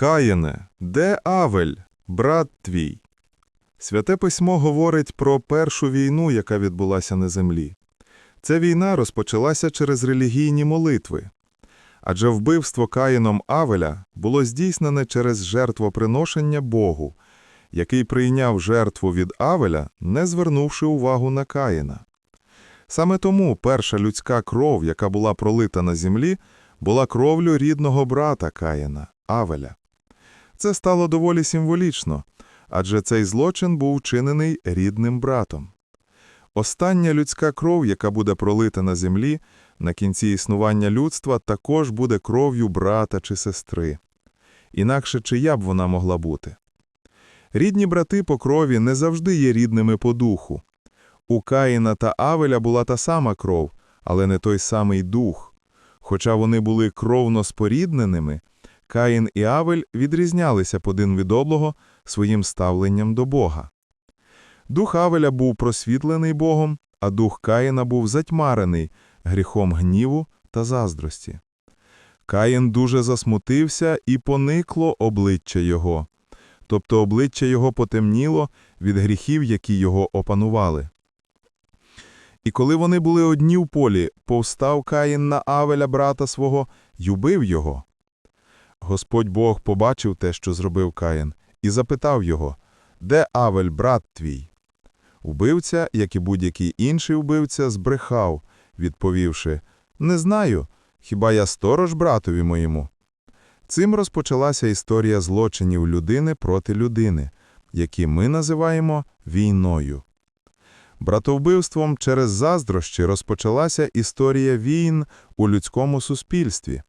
Каїне, де Авель, брат твій? Святе письмо говорить про першу війну, яка відбулася на землі. Ця війна розпочалася через релігійні молитви. Адже вбивство Каїном Авеля було здійснене через жертвоприношення Богу, який прийняв жертву від Авеля, не звернувши увагу на Каїна. Саме тому перша людська кров, яка була пролита на землі, була кровлю рідного брата Каїна, Авеля. Це стало доволі символічно, адже цей злочин був вчинений рідним братом. Остання людська кров, яка буде пролита на землі, на кінці існування людства, також буде кров'ю брата чи сестри. Інакше чия б вона могла бути? Рідні брати по крові не завжди є рідними по духу. У Каїна та Авеля була та сама кров, але не той самий дух. Хоча вони були кровно спорідненими, Каїн і Авель відрізнялися один від одного своїм ставленням до Бога. Дух Авеля був просвітлений Богом, а дух Каїна був затьмарений гріхом гніву та заздрості. Каїн дуже засмутився і поникло обличчя його, тобто обличчя його потемніло від гріхів, які його опанували. І коли вони були одні в полі, повстав Каїн на Авеля, брата свого, й убив його. Господь Бог побачив те, що зробив Каїн, і запитав його, «Де Авель, брат твій?» Убивця, як і будь-який інший убивця, збрехав, відповівши, «Не знаю, хіба я сторож братові моєму?» Цим розпочалася історія злочинів людини проти людини, які ми називаємо війною. Братовбивством через заздрощі розпочалася історія війн у людському суспільстві.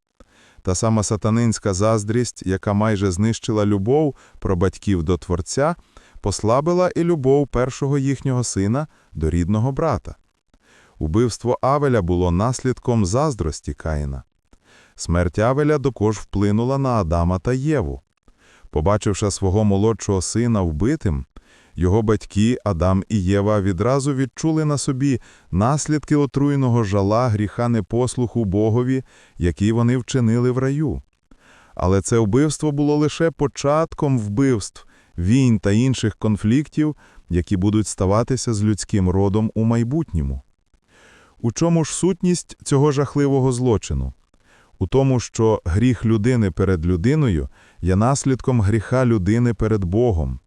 Та сама сатанинська заздрість, яка майже знищила любов про батьків до Творця, послабила і любов першого їхнього сина до рідного брата. Убивство Авеля було наслідком заздрості Каїна. Смерть Авеля також вплинула на Адама та Єву. Побачивши свого молодшого сина вбитим, його батьки Адам і Єва відразу відчули на собі наслідки отруйного жала гріха непослуху Богові, який вони вчинили в раю. Але це вбивство було лише початком вбивств, війн та інших конфліктів, які будуть ставатися з людським родом у майбутньому. У чому ж сутність цього жахливого злочину? У тому, що гріх людини перед людиною є наслідком гріха людини перед Богом.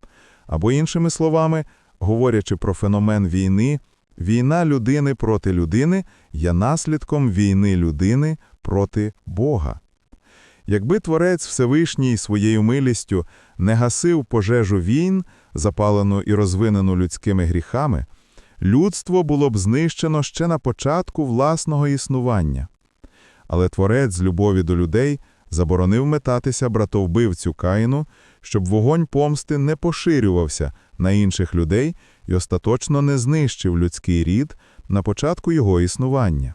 Або іншими словами, говорячи про феномен війни, війна людини проти людини є наслідком війни людини проти Бога. Якби Творець Всевишній своєю милістю не гасив пожежу війн, запалену і розвинену людськими гріхами, людство було б знищено ще на початку власного існування. Але Творець з любові до людей заборонив метатися братовбивцю Каїну, щоб вогонь помсти не поширювався на інших людей і остаточно не знищив людський рід на початку його існування.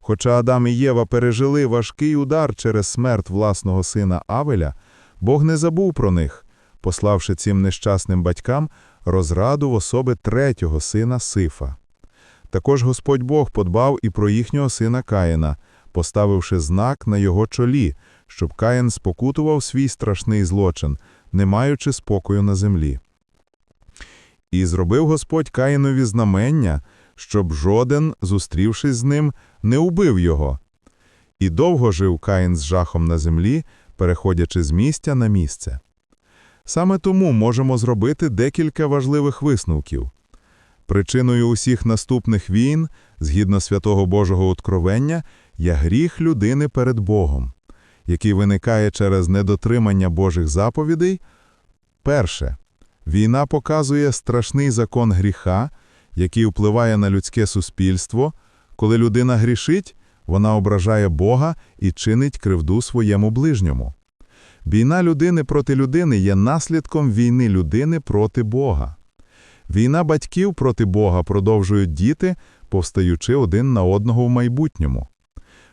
Хоча Адам і Єва пережили важкий удар через смерть власного сина Авеля, Бог не забув про них, пославши цим нещасним батькам розраду в особи третього сина Сифа. Також Господь Бог подбав і про їхнього сина Каїна, поставивши знак на його чолі, щоб Каїн спокутував свій страшний злочин, не маючи спокою на землі. І зробив Господь Каїнові знамення, щоб жоден, зустрівшись з ним, не убив його. І довго жив Каїн з жахом на землі, переходячи з місця на місце. Саме тому можемо зробити декілька важливих висновків. Причиною усіх наступних війн, згідно святого Божого откровення, є гріх людини перед Богом який виникає через недотримання Божих заповідей. Перше, війна показує страшний закон гріха, який впливає на людське суспільство. Коли людина грішить, вона ображає Бога і чинить кривду своєму ближньому. Війна людини проти людини є наслідком війни людини проти Бога. Війна батьків проти Бога продовжують діти, повстаючи один на одного в майбутньому.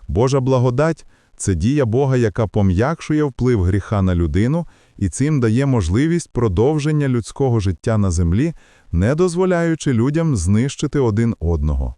Божа благодать це дія Бога, яка пом'якшує вплив гріха на людину і цим дає можливість продовження людського життя на землі, не дозволяючи людям знищити один одного.